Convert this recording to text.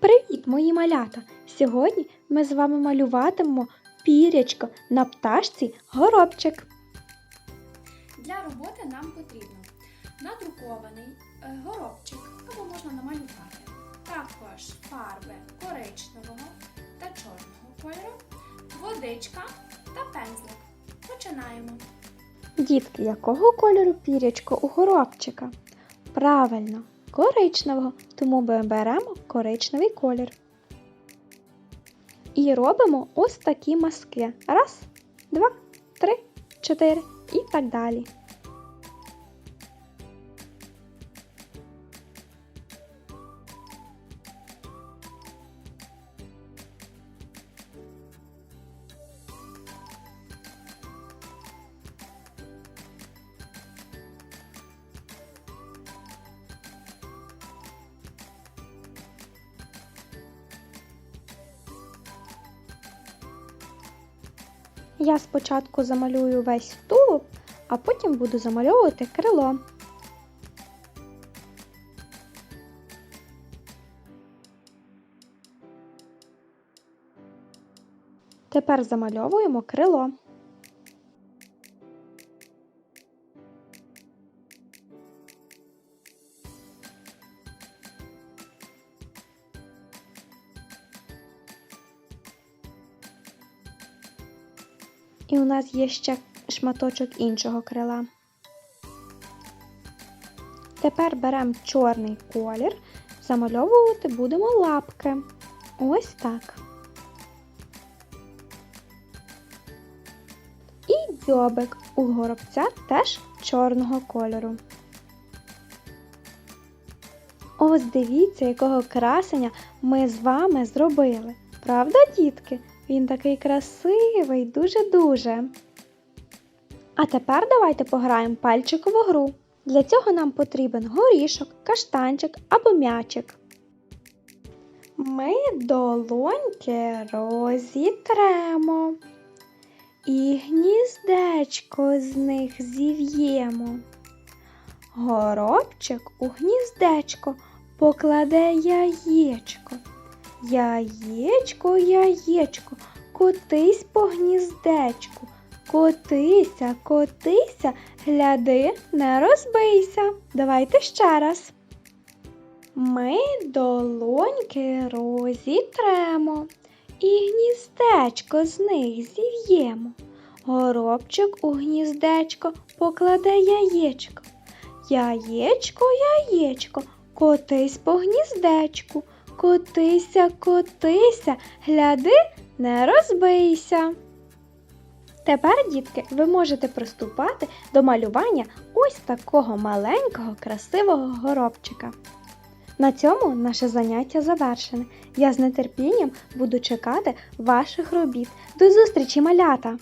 Привіт, мої малята! Сьогодні ми з вами малюватимемо пірячко на пташці горобчик. Для роботи нам потрібно надрукований е, горобчик або можна намалювати. Також фарби коричневого та чорного кольору, водичка та пензлик. Починаємо. Дітки, якого кольору пірячко у горобчика? Правильно, коричневого, тому ми беремо коричневий колір. І робимо ось такі маски. Раз, два, три, чотири і так далі. Я спочатку замалюю весь тулуб, а потім буду замальовувати крило. Тепер замальовуємо крило. І у нас є ще шматочок іншого крила. Тепер беремо чорний колір, замальовувати будемо лапки. Ось так. І дзьобик у горобця теж чорного кольору. Ось дивіться, якого красення ми з вами зробили. Правда, дітки? Він такий красивий, дуже-дуже. А тепер давайте пограємо пальчикову гру. Для цього нам потрібен горішок, каштанчик або м'ячик. Ми долоньки розітремо і гніздечко з них зів'ємо. Горобчик у гніздечко покладе яєчко. Яєчко, яєчко, котись по гніздечку. Котися, котися, гляди, не розбийся. Давайте ще раз. Ми долоньки розітремо і гніздечко з них зів'ємо. Горобчик у гніздечко покладе яєчко. Яєчко, яєчко, котись по гніздечку. Котися, котися, гляди, не розбийся. Тепер, дітки, ви можете приступати до малювання ось такого маленького красивого горобчика. На цьому наше заняття завершене. Я з нетерпінням буду чекати ваших робіт. До зустрічі, малята!